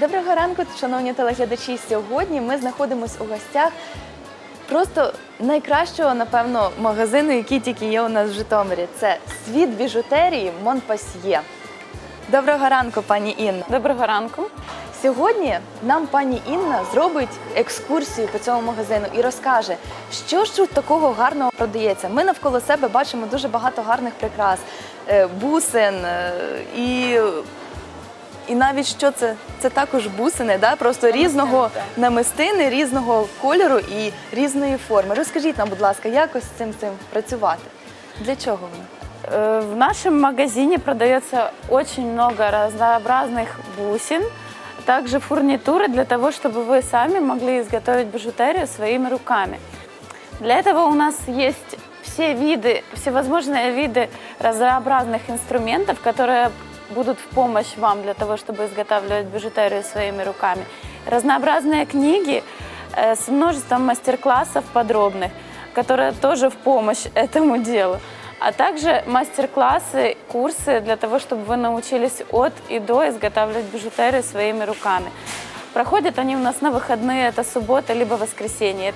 Доброго ранку, шановні телеглядачі. Сьогодні ми знаходимося у гостях просто найкращого, напевно, магазину, який тільки є у нас в Житомирі. Це світ біжутерії Монпасьє. Доброго ранку, пані Інна. Доброго ранку. Сьогодні нам пані Інна зробить екскурсію по цьому магазину і розкаже, що ж тут такого гарного продається. Ми навколо себе бачимо дуже багато гарних прикрас, е, бусин е, і. І навіть що це? Це також бусини, да? просто різного так. намистини, різного кольору і різної форми. Розкажіть нам, будь ласка, як ось з цим цим працювати? Для чого воно? Э, В нашем магазине продается очень много разнообразных бусин, также фурнитуры для того, чтобы вы сами могли изготовить бижутерию своими руками. Для этого у нас есть все виды, всевозможные виды разнообразных инструментов, которые будут в помощь вам для того, чтобы изготавливать бижутерию своими руками. Разнообразные книги э, с множеством мастер-классов подробных, которые тоже в помощь этому делу. А также мастер-классы, курсы для того, чтобы вы научились от и до изготавливать бижутерию своими руками. Проходят они у нас на выходные, это суббота либо воскресенье.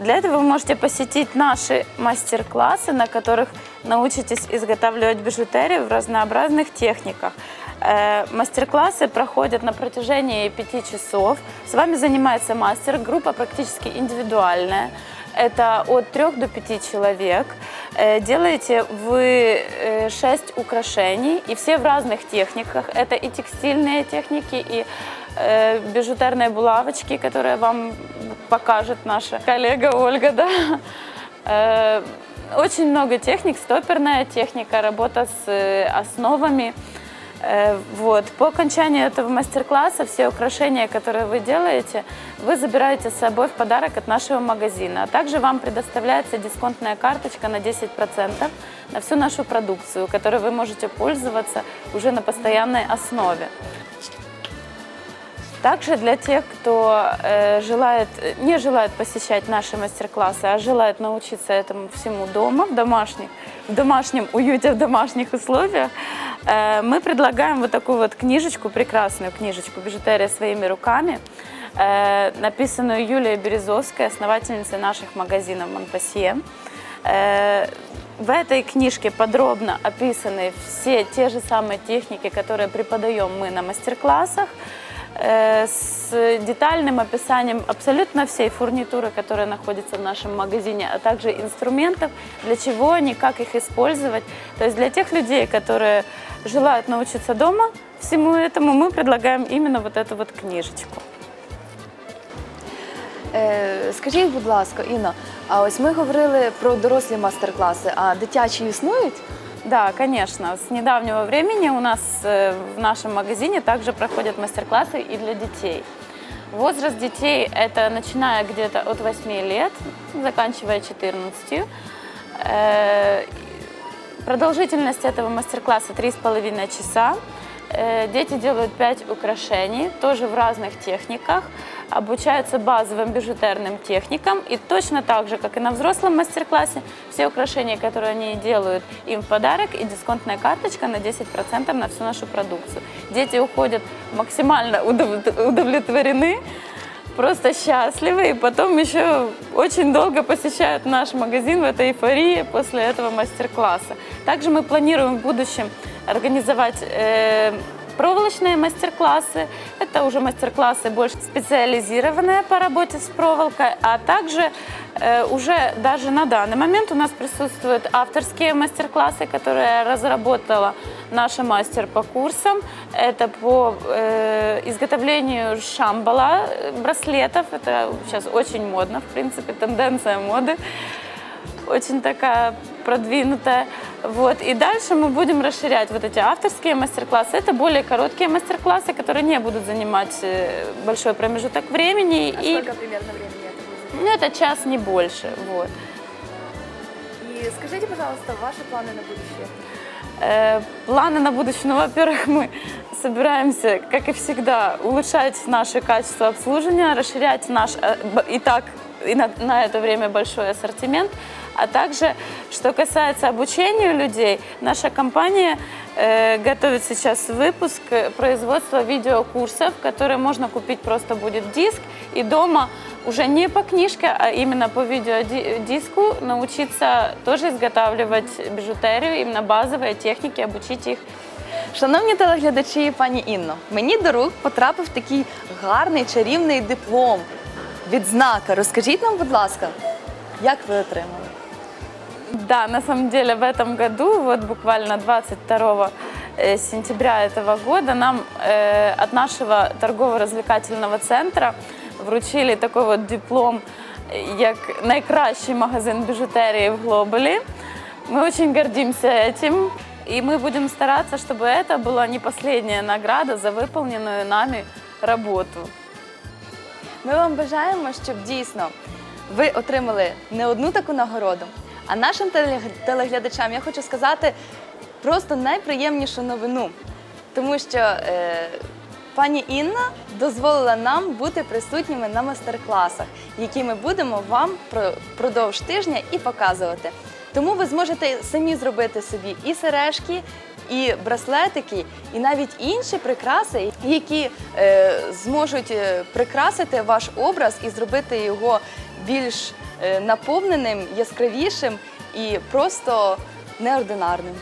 Для этого вы можете посетить наши мастер-классы, на которых научитесь изготавливать бижутерию в разнообразных техниках. Э, Мастер-классы проходят на протяжении пяти часов. С вами занимается мастер, группа практически индивидуальная. Это от трех до пяти человек. Э, Делаете вы э, шесть украшений, и все в разных техниках. Это и текстильные техники, и э, бижутерные булавочки, которые вам покажет наша коллега Ольга. Да? Э, Очень много техник, стоперная техника, работа с э, основами. Э, Вот. По окончанию этого мастер-класса все украшения, которые вы делаете, вы забираете с собой в подарок от нашего магазина. А также вам предоставляется дисконтная карточка на 10% на всю нашу продукцию, которой вы можете пользоваться уже на постоянной основе. Также для тех, кто э, желает, не желает посещать наши мастер-классы, а желает научиться этому всему дома, в, домашних, в домашнем уюте, в домашних условиях, э, мы предлагаем вот такую вот книжечку, прекрасную книжечку «Бижутерия своими руками», э, написанную Юлией Березовской, основательницей наших магазинов «Монпасье». Э, В этой книжке подробно описаны все те же самые техники, которые преподаем мы на мастер-классах, с детальным описанием абсолютно всей фурнитуры, которая находится в нашем магазине, а также инструментов, для чего они, как их использовать. То есть для тех людей, которые желают научиться дома всему этому, мы предлагаем именно вот эту вот книжечку. Е, скажіть, будь ласка, Інна, а ось ми говорили про дорослі мастер-класи, а дитячі існують? Да, конечно. С недавнего времени у нас э, в нашем магазине также проходят мастер-классы и для детей. Возраст детей это начиная где-то от 8 лет, заканчивая 14. Э, Продолжительность этого мастер-класса 3,5 часа. Э, Дети делают 5 украшений, тоже в разных техниках, обучаются базовым бижутерным техникам. И точно так же, как и на взрослом мастер-классе, все украшения, которые они делают, им в подарок и дисконтная карточка на 10% на всю нашу продукцию. Дети уходят максимально удов- удовлетворены, просто счастливы, и потом еще очень долго посещают наш магазин в этой эйфории после этого мастер-класса. Также мы планируем в будущем организовать э, проволочные мастер-классы. Это уже мастер-классы больше специализированные по работе с проволокой, а также э, уже даже на данный момент у нас присутствуют авторские мастер-классы, которые разработала наша мастер по курсам. Это по э, изготовлению шамбала, э, браслетов. Это сейчас очень модно, в принципе, тенденция моды очень такая продвинутая. Вот. И дальше мы будем расширять вот эти авторские мастер-классы. Это более короткие мастер-классы, которые не будут занимать э, большой промежуток времени. и примерно времени це буде? ну, это час, не больше. Вот. І скажіть, пожалуйста, ваші плани на будущее? Э, Планы на будущее, ну, во-первых, мы собираемся, как и всегда, улучшать наше качество обслуживания, расширять наш э, б- и так и на, на это время большой ассортимент. А также, что касается обучения людей, наша компания э, готовит сейчас выпуск э, производства видеокурсов, которые можно купить просто будет диск и дома уже не по книжке, а именно по видеодиску научиться тоже изготавливать бижутерию, именно базовые техники, обучить их Шановні телеглядачі, пані Інно, мені до рук потрапив такий гарний чарівний диплом. Відзнака. Розкажіть нам, будь ласка, як ви отримали? Да, на самом деле в этом году, вот буквально 22 э, сентября этого года, нам э, от нашего торгово-развлекательного центра вручили такой вот диплом, э, як найкращий магазин біжутерії в Глобалі. Мы очень гордимся этим. И мы будем стараться, чтобы это была не последняя награда за выполненную нами работу. Ми вам бажаємо, щоб дійсно ви отримали не одну таку нагороду, а нашим телег- телеглядачам я хочу сказати просто найприємнішу новину, тому що е, пані Інна дозволила нам бути присутніми на майстер-класах, які ми будемо вам про- продовж тижня і показувати. Тому ви зможете самі зробити собі і сережки, і браслетики, і навіть інші прикраси, які е, зможуть е, прикрасити ваш образ і зробити його більш е, наповненим, яскравішим і просто неординарним.